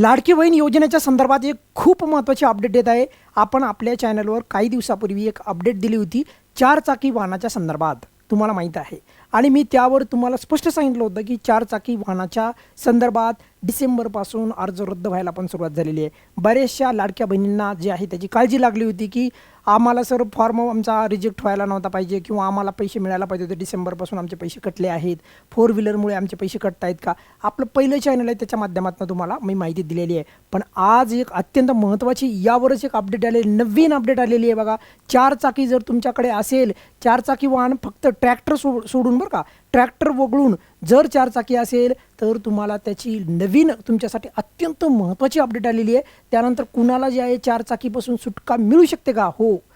लाडकी बहीण योजनेच्या संदर्भात एक खूप महत्त्वाची अपडेट येत आहे. आपण आपल्या चॅनलवर काही दिवसापूर्वी एक अपडेट दिली होती चार चाकी वाहनाच्या संदर्भात. तुम्हाला माहीत आहे. आणि मी त्यावर तुम्हाला स्पष्ट सांगितलं होतं की चार चाकी वाहनाच्या संदर्भात डिसेंबरपासून अर्ज रद्द व्हायला पण सुरुवात झालेली आहे. बऱ्याचशा लाडक्या बहिणींना जे आहे त्याची काळजी लागली होती की आम्हाला सर फॉर्म आमचा रिजेक्ट व्हायला नव्हता पाहिजे किंवा आम्हाला पैसे मिळायला पाहिजे होते. डिसेंबरपासून आमचे पैसे कटले आहेत. फोर व्हीलरमुळे आमचे पैसे कटत आहेत का? आपलं पहिलं चॅनल आहे त्याच्या माध्यमातून तुम्हाला मी माहिती दिलेली आहे. पण आज एक अत्यंत महत्त्वाची यावरच एक अपडेट आलेली नवीन अपडेट आलेली आहे बघा. चार चाकी जर तुमच्याकडे असेल चार चाकी वाहन फक्त ट्रॅक्टर सो सोडून बरं का? ट्रॅक्टर वगळून जर चार चाकी असेल तर तुम्हाला त्याची नवीन तुमच्यासाठी अत्यंत महत्त्वाची अपडेट आलेली आहे. त्यानंतर कुणाला जे आहे चारचाकीपासून सुटका मिळू शकते का? हो.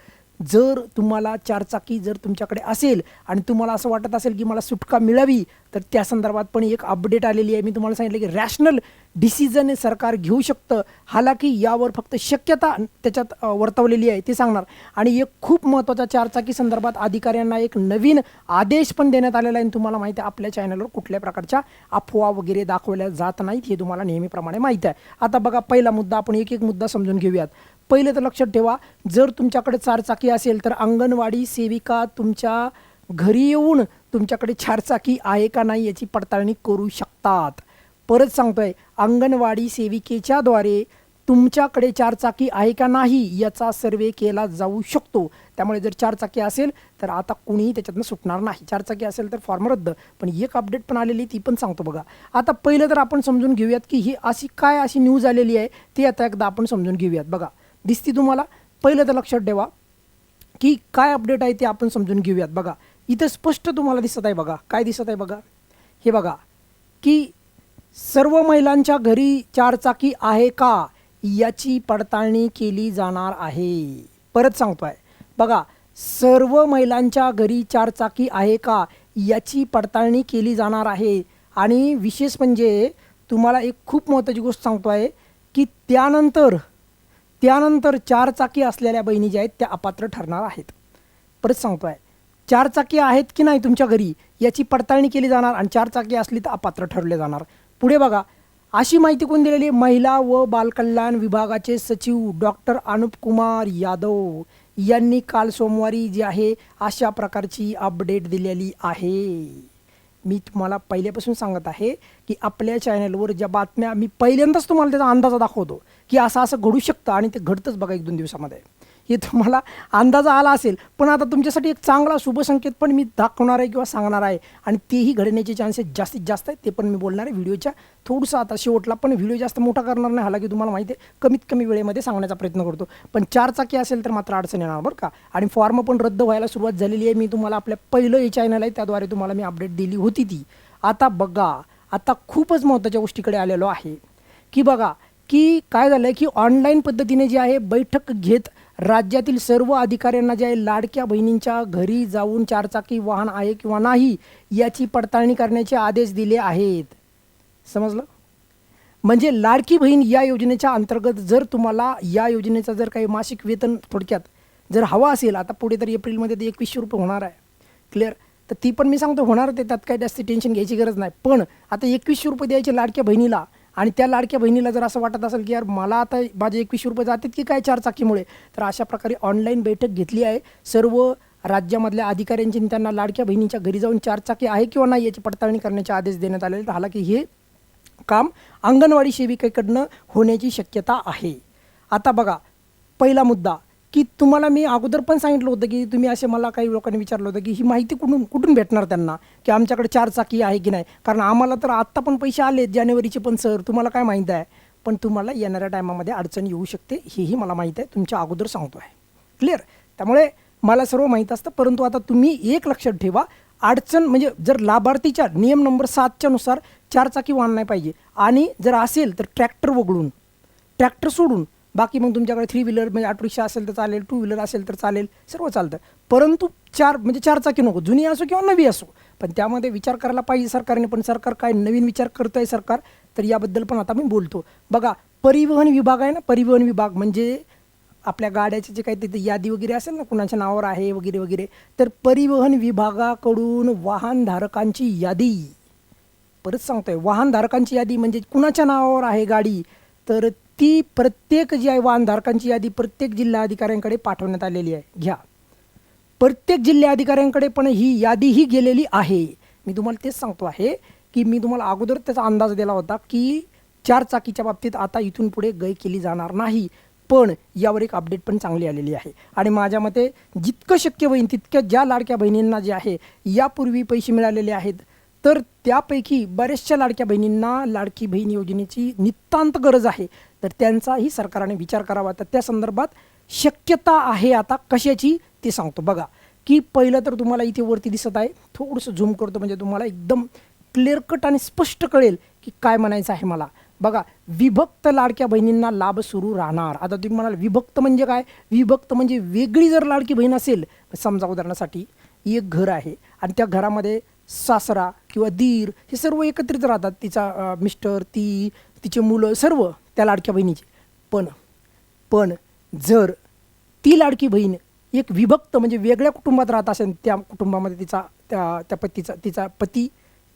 जर तुम्हाला चारचाकी जर तुमच्याकडे असेल आणि तुम्हाला असं वाटत असेल की मला सुटका मिळावी तर त्या संदर्भात पण एक अपडेट आलेली आहे. मी तुम्हाला सांगितलं की रॅशनल डिसिजन सरकार घेऊ शकतं. हालाकी यावर फक्त शक्यता त्याच्यात वर्तवलेली आहे ते सांगणार. आणि एक खूप महत्त्वाचा चारचाकी संदर्भात अधिकाऱ्यांना एक नवीन आदेश पण देण्यात आलेला आहे. आणि तुम्हाला माहिती आहे आपल्या चॅनलवर कुठल्या प्रकारच्या अफवा वगैरे दाखवल्या जात नाहीत हे तुम्हाला नेहमीप्रमाणे माहिती आहे. आता बघा पहिला मुद्दा आपण एक एक मुद्दा समजून घेऊयात. पहिले तर लक्षात ठेवा जर तुमच्याकडे चारचाकी असेल तर अंगणवाडी सेविका तुमच्या घरी येऊन तुमच्याकडे चारचाकी आहे का नाही याची पडताळणी करू शकतात. परत सांगतोय अंगणवाडी सेविकेच्या द्वारे तुमच्याकडे चारचाकी आहे का नाही याचा सर्वे केला जाऊ शकतो. त्यामुळे जर चारचाकी असेल तर आता कुणीही त्याच्यातनं सुटणार नाही. चारचाकी असेल तर फॉर्म रद्द. पण एक अपडेट पण आलेली ती पण सांगतो बघा. आता पहिलं तर आपण समजून घेऊयात की ही अशी काय अशी न्यूज आलेली आहे ती आता एकदा आपण समजून घेऊयात. बघा दिसती तुम्हाला? पहिलं तर लक्षात ठेवा की काय अपडेट आहे ते आपण समजून घेऊयात. बघा इथं स्पष्ट तुम्हाला दिसत आहे बघा. काय दिसत आहे बघा? हे बघा की सर्व महिलांच्या घरी चारचाकी आहे का? याची पडताळणी केली जाणार आहे. परत सांगतो आहे बघा सर्व महिलांच्या घरी चारचाकी आहे का? याची पडताळणी केली जाणार आहे. आणि विशेष म्हणजे तुम्हाला एक खूप महत्त्वाची गोष्ट सांगतो आहे की त्यानंतर त्यानंतर चार चाकी असलेल्या बहिणी ज्या आहेत त्या अपात्र ठरणार आहेत. परत सांगतो आहे चार चाकी आहेत की नाही तुमच्या घरी याची पडताळणी केली जाणार आणि चार चाकी असली तर अपात्र ठरले जाणार. पुढे बघा अशी माहिती कोण दिलेली महिला व बालकल्याण विभागाचे सचिव डॉक्टर अनुप कुमार यादव यांनी काल सोमवारी जी आहे अशा प्रकारची अपडेट दिलेली आहे. मी तुम्हाला पहिल्यापासून सांगत आहे की आपल्या चॅनलवर ज्या बातम्या मी पहिल्यांदाच तुम्हाला त्याचा अंदाजा दाखवतो की असं असं घडू शकतं आणि ते घडतंच बघा एक दोन दिवसामध्ये. हे तुम्हाला अंदाजा आला असेल. पण आता तुमच्यासाठी एक चांगला शुभसंकेत पण मी दाखवणार आहे किंवा सांगणार आहे. आणि तेही घडण्याचे चान्सेस जास्तीत जास्त आहेत ते पण मी बोलणार आहे. व्हिडिओच्या थोडंसं आता शेवटला पण व्हिडिओ जास्त मोठा करणार नाही. हालाकी तुम्हाला माहिती आहे कमीत कमी वेळेमध्ये सांगण्याचा प्रयत्न करतो. पण चार चाकी असेल तर मात्र अडचण येणार बरं का? आणि फॉर्म पण रद्द व्हायला सुरुवात झालेली आहे. मी तुम्हाला आपल्या पहिलं हे चॅनल आहे त्याद्वारे तुम्हाला मी अपडेट दिली होती ती. आता बघा आता खूपच महत्त्वाच्या गोष्टीकडे आलेलो आहे. की बघा की काय झालं आहे की ऑनलाईन पद्धतीने जे आहे बैठक घेत राज्यातील सर्व अधिकाऱ्यांना ज्या लाडक्या बहिणींच्या घरी जाऊन चारचाकी वाहन आहे किंवा नाही याची पडताळणी करण्याचे आदेश दिले आहेत. समजलं? म्हणजे लाडकी बहीण या योजनेच्या अंतर्गत जर तुम्हाला या योजनेचा जर काही मासिक वेतन थोडक्यात जर हवा असेल आता पुढे तर एप्रिलमध्ये ते एकवीसशे रुपये होणार आहे. क्लिअर तर ती पण मी सांगतो होणार ते त्यात काही जास्त टेन्शन घ्यायची गरज नाही. पण आता एकवीसशे रुपये द्यायचे लाडक्या बहिणीला आणि त्या लाडक्या बहिणीला जर असं वाटत असेल की यार मला आता माझे एकवीसशे रुपये जातात की काय चार चाकीमुळे तर अशा प्रकारे ऑनलाईन बैठक घेतली आहे सर्व राज्यामधल्या अधिकाऱ्यांची त्यांना लाडक्या बहिणीच्या घरी जाऊन चारचाकी आहे किंवा नाही याची पडताळणी करण्याचे आदेश देण्यात आलेले आहेत. हालाकी हे काम अंगणवाडी सेविकेकडनं होण्याची शक्यता आहे आता बघा पहिला मुद्दा की तुम्हाला मी अगोदर पण सांगितलं होतं की तुम्ही असे मला काही लोकांनी विचारलं होतं की ही माहिती कुठून कुठून भेटणार त्यांना? की आमच्याकडे चार चाकी आहे की नाही? कारण आम्हाला तर आत्ता पण पैसे आले जानेवारीचे पण सर. तुम्हाला काय माहीत आहे? पण तुम्हाला येणाऱ्या टायमामध्ये अडचण येऊ शकते हेही मला माहीत आहे. तुमच्या अगोदर सांगतो आहे क्लिअर त्यामुळे मला सर्व माहीत असतं परंतु आता तुम्ही एक लक्षात ठेवा अडचण म्हणजे जर लाभार्थीच्या नियम नंबर सातच्या नुसार चार चाकी वाहन नाही पाहिजे आणि जर असेल तर ट्रॅक्टर वगळून ट्रॅक्टर सोडून बाकी मग तुमच्याकडे थ्री व्हीलर म्हणजे ऑटो रिक्षा असेल तर चालेल टू व्हीलर असेल तर चालेल सर्व चालतं. परंतु चार म्हणजे चार चाकी नको जुनी असो किंवा नवी असो. पण त्यामध्ये विचार करायला पाहिजे सरकारने पण सरकार काय नवीन विचार करतं आहे सरकार तर याबद्दल पण आता मी बोलतो. बघा परिवहन विभाग आहे ना परिवहन विभाग म्हणजे आपल्या गाड्याचे जे काही तिथे यादी वगैरे असेल ना कुणाच्या नावावर आहे वगैरे वगैरे तर परिवहन विभागाकडून वाहनधारकांची यादी. परत सांगतोय वाहनधारकांची यादी म्हणजे कुणाच्या नावावर आहे गाडी? तर ती प्रत्येक जी आहे वाहनधारकांची यादी प्रत्येक जिल्हाधिकाऱ्यांकडे पाठवण्यात आलेली आहे. घ्या. प्रत्येक जिल्हाधिकाऱ्यांकडे पण ही यादीही गेलेली आहे. मी तुम्हाला तेच सांगतो आहे की मी तुम्हाला अगोदर त्याचा अंदाज दिला होता की चार चाकीच्या बाबतीत आता इथून पुढे गय केली जाणार नाही. पण यावर एक अपडेट पण चांगली आलेली आहे. आणि माझ्या मते जितकं शक्य होईल तितक्या ज्या लाडक्या बहिणींना जे आहे यापूर्वी पैसे मिळालेले आहेत तर त्यापैकी बऱ्याचशा लाडक्या बहिणींना लाडकी बहीण योजनेची नितांत गरज आहे. तर त्यांचाही सरकारने विचार करावा. तर त्या संदर्भात शक्यता आहे आता कशाची ते सांगतो. बघा की पहिलं तर तुम्हाला इथे वरती दिसत आहे. थोडंसं झूम करतो म्हणजे तुम्हाला एकदम क्लिअर कट आणि स्पष्ट कळेल की काय म्हणायचं आहे मला. बघा विभक्त लाडक्या बहिणींना लाभ सुरू राहणार. आता तुम्ही म्हणाल विभक्त म्हणजे काय? विभक्त म्हणजे वेगळी जर लाडकी बहीण असेल समजा उदाहरणासाठी एक घर आहे आणि त्या घरामध्ये सासरा किंवा दीर हे सर्व एकत्रित राहतात. तिचा मिस्टर ती तिचे मुलं सर्व. त्या लाडक्या बहिणीची. पण पण जर ती लाडकी बहीण एक विभक्त म्हणजे वेगळ्या कुटुंबात राहत असेल त्या कुटुंबामध्ये तिचा त्या त्या पतीचा तिचा पती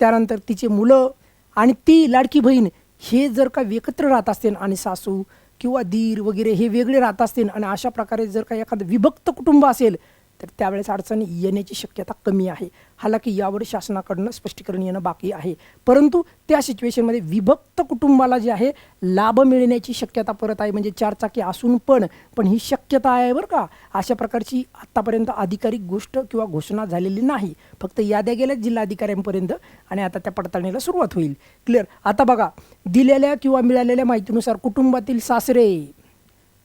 त्यानंतर तिचे मुलं आणि ती लाडकी बहीण हे जर का एकत्र राहत असतील आणि सासू किंवा दीर वगैरे हे वेगळे राहत असतील आणि अशा प्रकारे जर का एखादं विभक्त कुटुंब असेल तर त्यावेळेस अडचणी येण्याची शक्यता कमी आहे. हालाकी यावर शासनाकडनं स्पष्टीकरण येणं बाकी आहे. परंतु त्या सिच्युएशनमध्ये विभक्त कुटुंबाला जे आहे लाभ मिळण्याची शक्यता परत आहे. म्हणजे चार चाकी असून पण पण ही शक्यता आहे बरं का? अशा प्रकारची आत्तापर्यंत अधिकारिक गोष्ट किंवा घोषणा झालेली नाही. फक्त याद्या गेल्या जिल्हाधिकाऱ्यांपर्यंत आणि आता त्या पडताळणीला सुरुवात होईल. क्लिअर आता बघा दिलेल्या किंवा मिळालेल्या माहितीनुसार कुटुंबातील सासरे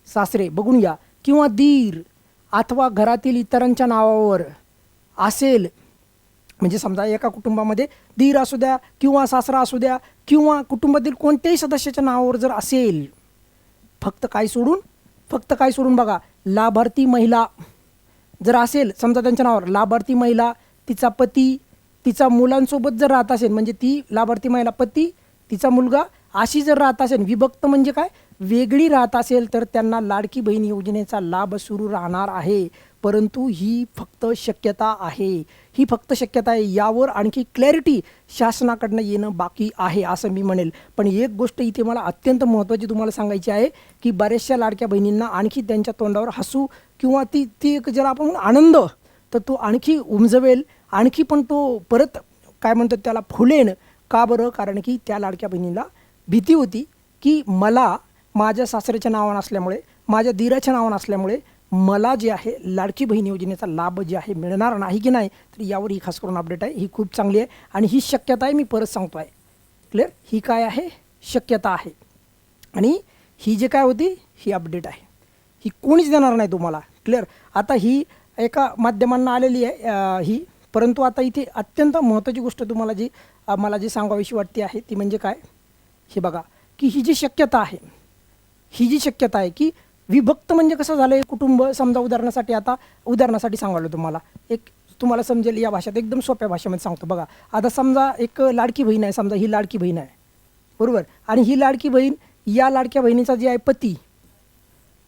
सासरे बघून घ्या. किंवा दीर अथवा घरातील इतरांच्या नावावर असेल म्हणजे समजा एका कुटुंबामध्ये दीर असू द्या किंवा सासरा असू द्या किंवा कुटुंबातील कोणत्याही सदस्याच्या नावावर जर असेल फक्त काय सोडून फक्त काय सोडून बघा लाभार्थी महिला जर असेल समजा त्यांच्या नावावर लाभार्थी महिला तिचा पती तिचा मुलांसोबत जर राहत असेल म्हणजे ती लाभार्थी महिला पती तिचा मुलगा अशी जर राहत असेल विभक्त म्हणजे काय? वेगळी राहत असेल तर त्यांना लाडकी बहीण योजनेचा लाभ सुरू राहणार आहे. परंतु ही फक्त शक्यता आहे. ही फक्त शक्यता आहे यावर आणखी क्लॅरिटी शासनाकडनं येणं बाकी आहे असं मी म्हणेल. पण एक गोष्ट इथे मला अत्यंत महत्त्वाची तुम्हाला सांगायची आहे की बऱ्याचशा लाडक्या बहिणींना आणखी त्यांच्या तोंडावर हसू किंवा ती ती एक जरा आपण आनंद तर तो आणखी उमजवेल आणखी पण तो परत काय म्हणतो त्याला फुलेन. का बरं? कारण की त्या लाडक्या बहिणीला भीती होती की मला माझ्या सासऱ्याच्या नावानं असल्यामुळे माझ्या दिराच्या नावानं असल्यामुळे मला जे आहे लाडकी बहीण योजनेचा लाभ जे आहे मिळणार नाही की नाही तर यावर ही खास करून अपडेट आहे. ही खूप चांगली आहे आणि ही शक्यता आहे मी परत सांगतो आहे. क्लिअर ही काय आहे? शक्यता आहे. आणि ही जे काय होती? ही अपडेट आहे. ही कोणीच देणार नाही तुम्हाला. क्लिअर आता ही एका माध्यमांना आलेली आहे ही. परंतु आता इथे अत्यंत महत्त्वाची गोष्ट तुम्हाला जी मला जी सांगावीशी वाटते आहे ती म्हणजे काय? हे बघा की ही जी शक्यता आहे ही जी शक्यता आहे की विभक्त म्हणजे कसं झालं आहे कुटुंब समजा उदाहरणासाठी आता उदाहरणासाठी सांगायला तुम्हाला. एक तुम्हाला समजेल या भाषेत एकदम सोप्या भाषेमध्ये सांगतो. बघा आता समजा एक लाडकी बहीण आहे समजा ही लाडकी बहीण आहे. बरोबर? आणि ही लाडकी बहीण या लाडक्या बहिणीचा जे आहे पती.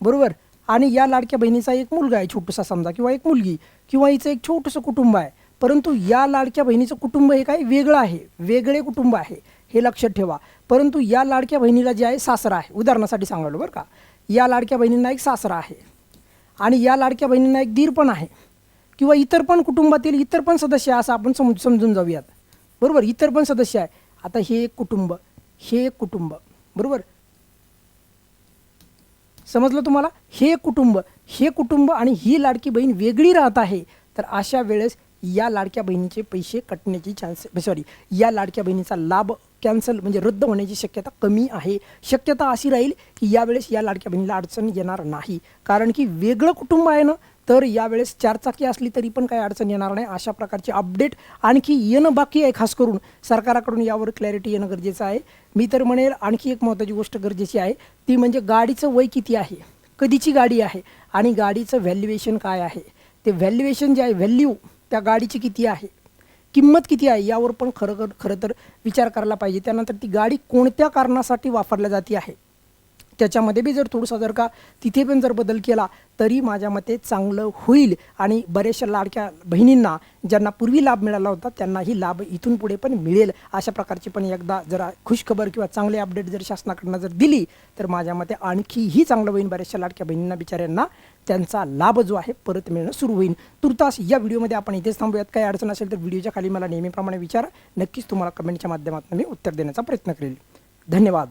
बरोबर? आणि या लाडक्या बहिणीचा एक मुलगा आहे छोटूसा समजा किंवा एक मुलगी किंवा हिचं एक छोटंसं कुटुंब आहे. परंतु या लाडक्या बहिणीचं कुटुंब हे काय वेगळं आहे. वेगळे कुटुंब आहे. हे लक्षात ठेवा. परंतु या लाडक्या बहिणीला जे आहे सासरा आहे. उदाहरणासाठी सांगायलो बरं का. या लाडक्या बहिणींना एक सासरा आहे. आणि या लाडक्या बहिणींना एक दीर पण आहे. किंवा इतर पण कुटुंबातील इतर पण सदस्य आहे असं आपण सम समजून जाऊयात. बरोबर? इतर पण सदस्य आहे. आता हे एक कुटुंब. हे एक कुटुंब. बरोबर? समजलं तुम्हाला? हे कुटुंब. हे कुटुंब आणि ही लाडकी बहीण वेगळी राहत आहे. तर अशा वेळेस या लाडक्या बहिणीचे पैसे कटण्याची चान्स सॉरी या लाडक्या बहिणीचा लाभ कॅन्सल म्हणजे रद्द होण्याची शक्यता कमी आहे. शक्यता अशी राहील की यावेळेस या लाडक्या बहिणीला अडचण येणार नाही. कारण की वेगळं कुटुंब आहे ना तर यावेळेस चारचाकी असली तरी पण काही अडचण येणार नाही. अशा प्रकारचे अपडेट आणखी येणं बाकी आहे खास करून सरकाराकडून यावर क्लॅरिटी येणं गरजेचं आहे. मी तर म्हणेल आणखी एक महत्त्वाची गोष्ट गरजेची आहे. ती म्हणजे गाडीचं वय किती आहे? कधीची गाडी आहे? आणि गाडीचं व्हॅल्युएशन काय आहे? ते व्हॅल्युएशन जे आहे व्हॅल्यू त्या गाडीची किती आहे? किंमत किती आहे यावर पण खरं खरं तर विचार करायला पाहिजे. त्यानंतर ती गाडी कोणत्या कारणासाठी वापरल्या जाते आहे? त्याच्यामध्ये बी जर थोडंसं जर का तिथे पण जर बदल केला तरी माझ्या मते चांगलं होईल. आणि बऱ्याचशा लाडक्या बहिणींना ज्यांना पूर्वी लाभ मिळाला होता त्यांनाही लाभ इथून पुढे पण मिळेल. अशा प्रकारची पण एकदा जरा खुशखबर किंवा चांगले अपडेट जर शासनाकडनं जर दिली तर माझ्या मते आणखीही चांगलं होईल. बऱ्याचशा लाडक्या बहिणींना बिचाऱ्यांना त्यांचा लाभ जो आहे परत मिळणं सुरू होईल. तुर्तास या व्हिडिओमध्ये आपण इथेच थांबूयात. काही अडचण असेल तर व्हिडिओच्या खाली मला नेहमीप्रमाणे विचारा. नक्कीच तुम्हाला कमेंटच्या माध्यमातून मी उत्तर देण्याचा प्रयत्न करेल. धन्यवाद.